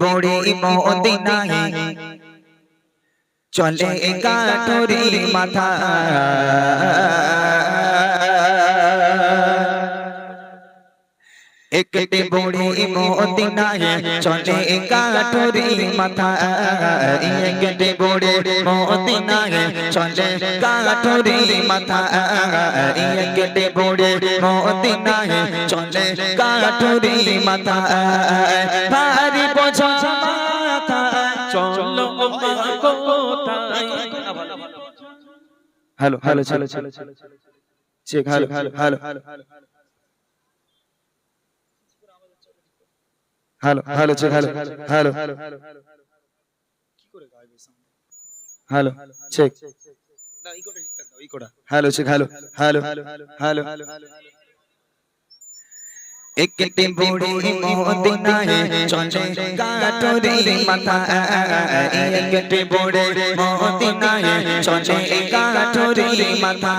বড়ি মদিনায় চলে কাটুরি মাথা একটি বড়ি মদিনায় চলে কাটুরি মাথা একটি বড়ি মদিনায় চলে কাটুরি মাথা একটি বড়ি মদিনায় চলে কাটুরি মাথা ভারী বোঝা মাথা চলো হ্যালো হ্যালো চলো check hello hello hello hello hello check hello hello hello check hello check hello hello hello একটি বুড়ি মদিনায় চলে কাটুরি মাথা একটি বুড়ি মদিনায় চলে কাটুরি মাথা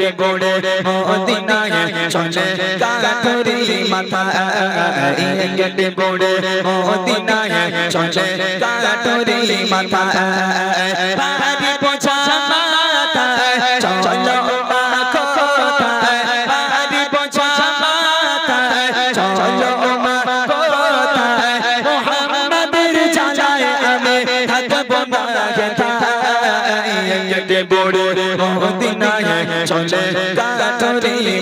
একটি বুড়ি মদিনায় চলে কাটুরি মাথা একটি বুড়ি মদিনায় চলে কাটুরি মাথা পাহাড়ি বোঝা বুড়ি চলে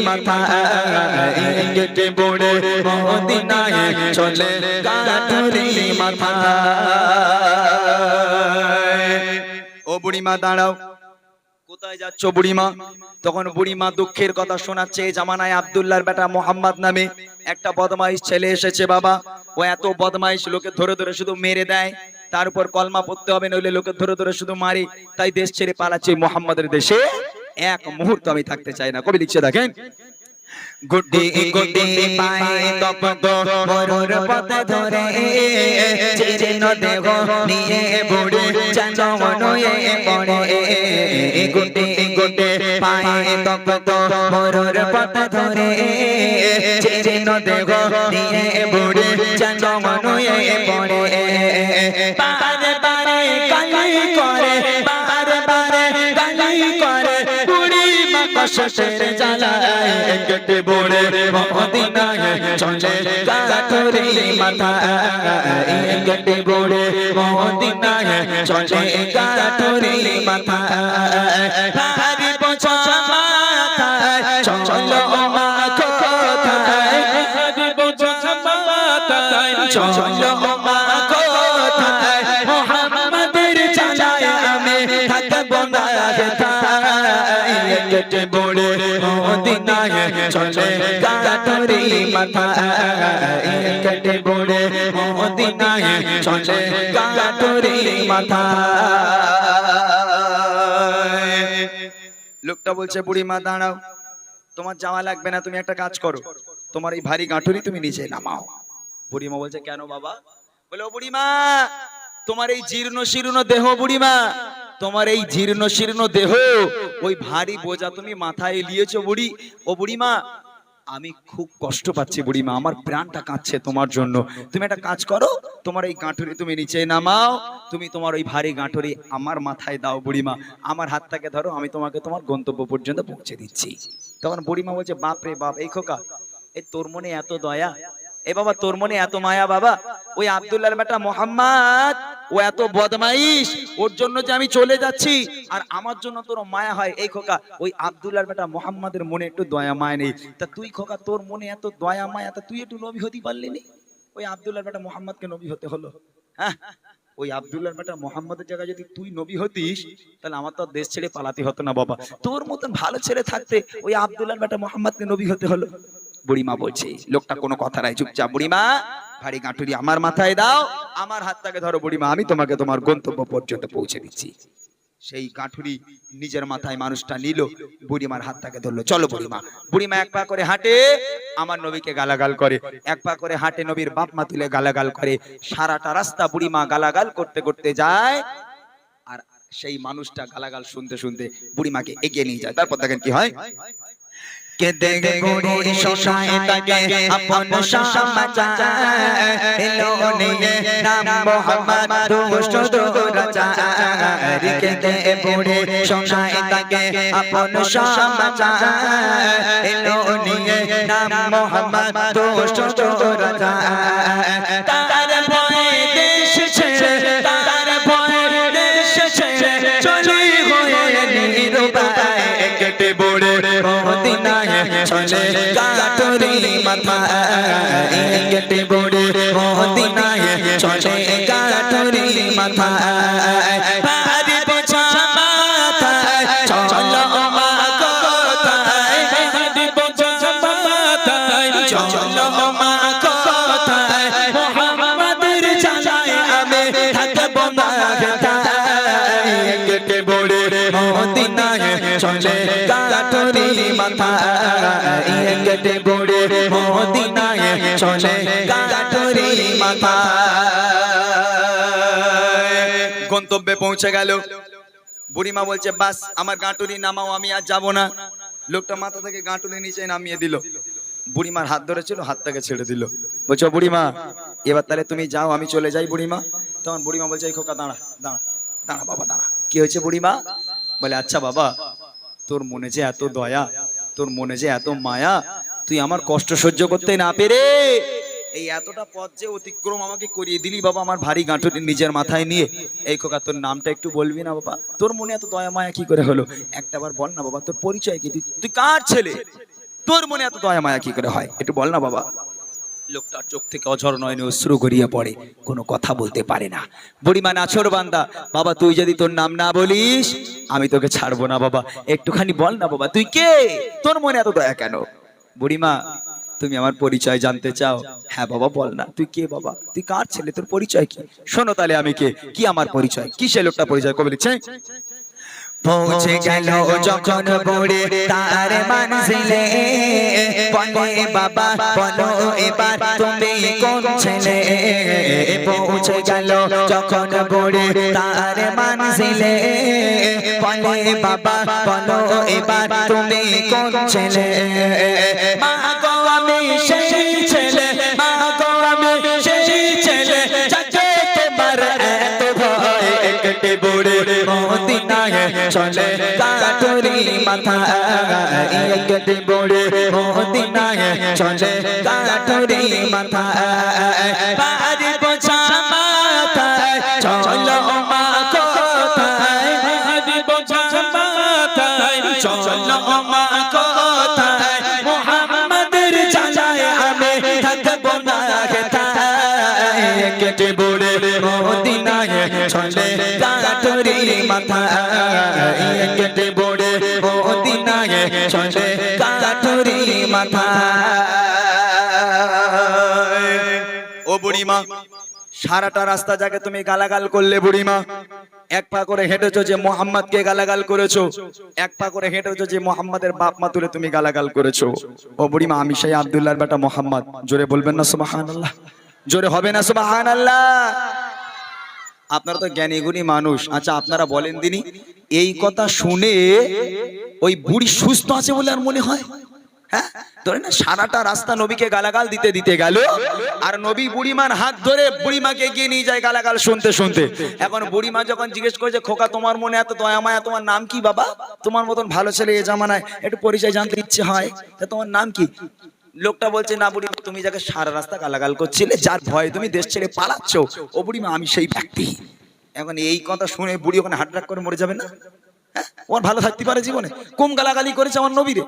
মাথা বুড়ি চলে মাথা ও বুড়িমা দাঁড়াও কোথায় যাচ্ছ বুড়িমা তখন বুড়িমা দুঃখের কথা শোনাচ্ছে জামানায় আব্দুল্লাহর বেটা মোহাম্মদ নামে। একটা বদমাইশ ছেলে এসেছে বাবা। ও এত বদমাইশ, লোকে ধরে ধরে শুধু মেরে দেয়। তার উপর কলমা পড়তে হবে, নইলে লোকে ধরে ধরে শুধু মারি। তাই দেশ ছেড়ে পালাচ্ছে মোহাম্মদের দেশে। এক মুহূর্ত আমি থাকতে চাই না। কবি লিখছে, দেখেন। গুড্ডি গুড্ডি পায়ে তপ গো মরুর পথ ধরে চিহ্ন দেহ নিয়ে বুড়ি মনয়ে পড়ে। গুডি পায়ে তপ তো মরুর পথ ধরে। চিহ্ন দেহ নিয়ে বুড়ি চন্দনয়ে পড়ে। বারে বারে গালি করে বারে বারে গালি করে। বুড়ি মা কষ্টের জ্বালায় চলে কাঠরি মাথা মাথা লোকটা বলছে, বুড়ি মা, দাঁড়াও। তোমার যাওয়া লাগবে না, তুমি একটা কাজ করো। তোমার এই ভারী গাঁঠুরি তুমি নিচে নামাও। বুড়িমা বলছে, কেন বাবা? বলে বুড়িমা, তোমার এই জীর্ণ শীর্ণ দেহ বুড়িমা তোমার এই জীর্ণ শীর্ণ দেহ, ওই ভারী বোঝা তুমি মাথায় লিয়েছো বুড়ি। ও বুড়িমা, আমি খুব কষ্ট পাচ্ছি বুড়িমা, আমার প্রাণটা কাঁদছে তোমার জন্য। তুমি একটা কাজ করো, তোমার এই গাঁঠুরি তুমি নিচে নামাও, তুমি তোমার ওই ভারী গাঁঠুরি আমার মাথায় দাও বুড়িমা। আমার হাতটাকে ধরো, আমি তোমাকে তোমার গন্তব্য পর্যন্ত পৌঁছে দিচ্ছি। তখন বুড়িমা বলছে বাপ রে বাপ, এই খোকা, এই তোর মনে এত দয়া এ বাবা, তোর মনে এত মায়া বাবা? ওই আব্দুল্লাহর বেটা মোহাম্মদ, ও এত বদমাইশ, ওর জন্য যে আমি চলে যাচ্ছি, আর আমার জন্য তোর মায়া হয়, এই খোকা। ওই আব্দুল্লাহর বেটা মোহাম্মদের মনে একটু দয়া মায়া নেই। তা তুই খোকা, তোর মনে এত দয়া মায়া, তা তুই একটু নবী হতে পারলি নি? ওই আব্দুল্লাহর বেটা মোহাম্মদকে নবী হতে হলো। হ্যাঁ? ওই আব্দুল্লাহর বেটা মোহাম্মদের জায়গায় যদি তুই নবী হতিস, তাহলে আমার তো দেশ ছেড়ে পালাতে হতো না বাবা। তোর মতন ভালো ছেলে থাকতে ওই আব্দুল্লাহর বেটা মোহাম্মদকে নবী হতে হলো। বুড়িমা বলছে, লোকটা কোনো কথা নাই, চুপচাপ বুড়িমা, ভারী গাঁটুরি আমার মাথায় দাও, আমার হাতটাকে ধরো বুড়িমা, আমি তোমাকে তোমার গন্তব্য পর্যন্ত পৌঁছে দিচ্ছি। সেই গাঁঠুরি নিজের মাথায় মানুষটা নিল, বুড়িমার হাতটাকে ধরলো, চলো বুড়িমা। বুড়িমা এক পা করে হাঁটে, আমার নবীকে গালাগাল করে, এক পা করে হাঁটে, নবীর বাপ মা তুলে গালাগাল করে, সারাটা রাস্তা বুড়িমা গালাগাল করতে করতে যায়, আর সেই মানুষটা গালাগাল শুনতে শুনতে বুড়িমাকে এগিয়ে নিয়ে যায়। তারপর দেখেন কি হয়? কেদে গড়ি শোনায় তাকে আপন সমাচা এলো নিয়ে নাম মোহাম্মদ দুষ্ট দুরাচা কেদে গড়ি শোনায় তাকে আপন সমাচা এলো নিয়ে নাম মোহাম্মদ দুষ্ট দুরাচা তার ভয় দেশ ছেড়ে তার ভয় দেশ ছেড়ে বড়ে মদিনায় চলে কাটরি মাথা কেটে বড়ে মদিনায় চলে কাটরি মাথা চলো মা গন্তব্যে পৌঁছে গেল। বুড়িমা বলছে, বাস, আমার গাঁটুরি নামাও, আমি আর যাব না। লোকটা মাথা থেকে গাঁটুরি নিচে নামিয়ে দিল। বুড়িমার হাত ধরেছিল, হাতটাকে ছেড়ে দিল। বলছো বুড়িমা, এবার তাহলে তুমি যাও, আমি চলে যাই বুড়িমা। তখন বুড়িমা বলছে, এই খোকা, দাঁড়া দাঁড়া দাঁড়া বাবা, দাঁড়া। কি হয়েছে বুড়িমা? বলে আচ্ছা বাবা, তোর মনে যে এত দয়া, তোর মনে যে এত মায়া, তুই আমার কষ্ট সহ্য করতে না পেরে এই এতটা পথ যে অতিক্রম আমাকে করিয়ে দিলি বাবা আমার ভারী গাঁটুটি নিজের মাথায় নিয়ে। এই খোকা, তোর নামটা একটু বলবি না বাবা? তোর মনে এত দয়া, মায়া কি করে হলো? একটাবার বল না বাবা, তোর পরিচয় কি? তুই কার ছেলে? তোর মনে এত দয়া, মায়া কি করে হয়? একটু বল না বাবা। লোকটার চোখ থেকে অঝর নয়নে অশ্রু গড়িয়ে পড়ে, কোনো কথা বলতে পারে না। বুড়িমা, নাছর বান্দা, বাবা তুই যদি তোর নাম না বলিস, আমি তোকে ছাড়বো না বাবা। একটুখানি বল না বাবা, তুই কে? তোর মনে এত দয়া কেন? বুড়িমা তুমি আমার পরিচয় জানতে চাও। হ্যাঁ বাবা বল না। তুই কে বাবা? তুই কার ছেলে? তোর পরিচয় কি? শোনো তাহলে আমি কে? কি আমার পরিচয়? কি সে লোকটা পরিচয়? কবে লিখছে? পৌঁছে গেল যখন বুড়ে তার মানজিলে বলে বাবা বলো এবার তুমি কোন ছেলে? পৌঁছে গেল যখন বুড়ে তার মানজিলে বলে বাবা বলো এবার তুমি কোন ছেলে? মা সেই ছেলে, মা গো আমি সেই ছেলে, যাকে তোমার এত ভয় কেটে বুড়ে মদিনায় চলে কাটুরি মাথা কেটে বুড়ে মদিনায় চলে কেটে বুড়ে মদিনায় চলে কাটুরি মাথা। ও বুড়িমা, সারাটা রাস্তা যাকে তুমি গালাগাল করলে বুড়িমা, এক পা করে হেঁটেছো যে মোহাম্মদকে গালাগাল করেছ, এক পা করে হেঁটেছো যে মোহাম্মদের বাপ মা তুলে তুমি গালাগাল করেছ। ও বুড়িমা, আমি সেই আব্দুল্লাহর বেটা মোহাম্মদ। জোরে বলবেন না সুবহানাল্লাহ? জোরে হবে না সুবহানাল্লাহ? আপনারা তো জ্ঞানী গুণী মানুষ। আচ্ছা আপনারা বলেন দিনি এই কথা শুনে ওই বুড়ি সুস্থ আছে বলে আর মনে হয়? হ্যাঁ? ধরে না, সারাটা রাস্তা নবীকে গালাগাল দিতে দিতে গেল, আর নবী বুড়িমার হাত ধরে বুড়িমাকে এগিয়ে নিয়ে যায় গালাগাল শুনতে শুনতে। এখন বুড়িমা যখন জিজ্ঞেস করেছে, খোকা, তোমার মনে এত দয়া মায়া, তোমার নাম কি বাবা? তোমার মতন ভালো ছেলে এ জামানায়, একটু পরিচয় জানতে ইচ্ছে হয়। তা তোমার নাম কি? লোকটা বলছে, না বুড়ি, তুমি যাকে সারা রাস্তা গালাগাল করছিলে, যার ভয়ে তুমি দেশ ছেড়ে পালাচ্ছ, ও বুড়িমা আমি সেই ব্যক্তি। এখন এই কথা শুনে বুড়ি ওখানে হাট করে মরে যাবে না? হ্যাঁ? ওর ভালো থাকতে পারে জীবনে? কম গালাগালি করেছে আমার নবীরে?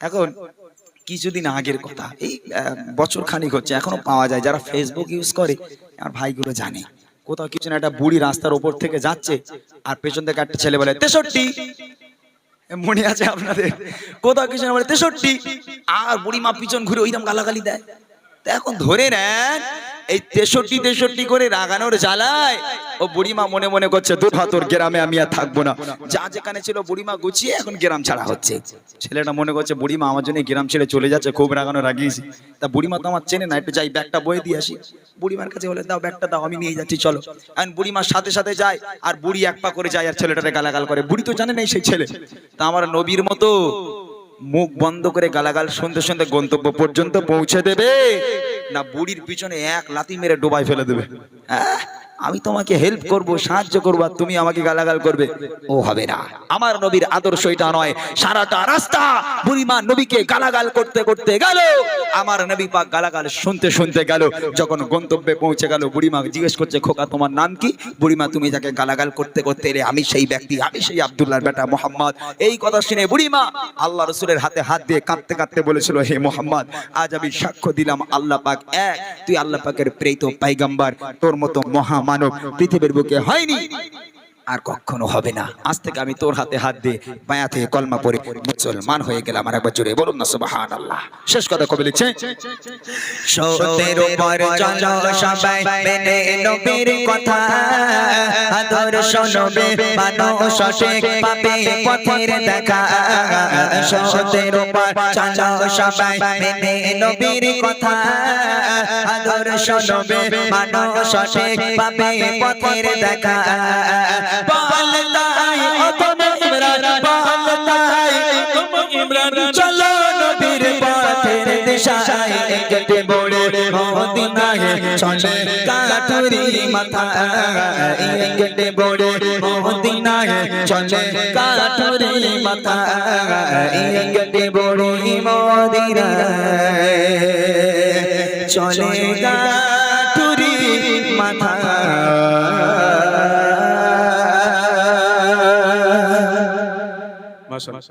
এখন কিছুদিন আগের কথা, এই বছর খানিক হচ্ছে, এখনও পাওয়া যায়, যারা ফেসবুক ইউজ করে, আমার ভাইগুলো জানে। কোথাও কিছু না, একটা বুড়ি রাস্তার ওপর থেকে যাচ্ছে, আর পেছন থেকে একটা ছেলে বলে, তেষট্টি। মনে আছে আপনাদের? কোথাও কিছু না বলে, তেষট্টি। আর বুড়ি মা পিছন ঘুরে ওইরকম গালাগালি দেয়। তা এখন ধরে নেন এই তেষট্টি তেষট্টি করে রাগানোর জ্বালায় ও বুড়িমা মনে মনে করছে দূর হ, তোর গ্রামে আমি আর থাকব না। যা যেখানে ছিল বুড়িমা গুছিয়ে এখন গ্রাম ছাড়া হচ্ছে। ছেলেটা মনে করছে বুড়িমা আমার জন্য গ্রাম ছেড়ে চলে যাচ্ছে খুব রাগানো রাগিয়েছি তা বুড়িমা তো আমার চেনে না একটু যাই ব্যাগটা বয়ে দিয়ে আসি। বুড়িমার কাছে বলে দাও ব্যাগটা দাও আমি নিয়ে যাচ্ছি চলো। এখন বুড়িমার সাথে সাথে যায় আর বুড়ি এক পা করে যায় আর ছেলেটারে গালাগাল করে। বুড়ি তো জানে না সেই ছেলে। তা আমার নবীর মতো মুখ বন্ধ করে গালাগাল শুনতে শুনতে গন্তব্য পর্যন্ত পৌঁছে দেবে। না বুড়ির পিছনে এক লাতি মেরে ডোবায় ফেলে দেবে। আহ, আমি তোমাকে হেল্প করব, সাহায্য করব তুমি আমাকে গালাগাল করবে। ও হবে না। আমার নবীর আদর্শ এটা নয়। সারাটা রাস্তা বুড়িমা নবীকে গালাগাল করতে করতে গেল। আমার নবী পাক গালাগাল শুনতে শুনতে গেল। যখন গন্তব্যে পৌঁছে গেল, বুড়িমা জিজ্ঞেস করছে, খোকা, তোমার নাম কি? বুড়িমা, তুমি যাকে গালাগাল করতে করতে এলে আমি সেই ব্যক্তি, আমি সেই আব্দুল্লাহর বেটা মোহাম্মদ। এই কথা শুনে বুড়িমা আল্লাহ রসুলের হাতে হাত দিয়ে কাঁদতে কাঁদতে বলেছিল, হে মোহাম্মদ, আজ আমি সাক্ষ্য দিলাম আল্লাহ পাক এক। তুই আল্লাহ পাকের প্রেত পাইগাম্বার। তোর মতো মহামানব পৃথিবীর বুকে হয়নি। আর কখনো হবে না। আজ থেকে আমি তোর হাতে হাত দিয়ে বায়া থেকে কলমা পড়ে মুসলমান হয়ে গেলাম আর একবার জোরে বলুন না সুবাহান আল্লাহ শেষ কথা কবে লিখছে দেখা। একটে বড়ে মদিনায় চলে কাটুরি মাথা একটে বড়ে চলে কাটুরি মাশাআল্লাহ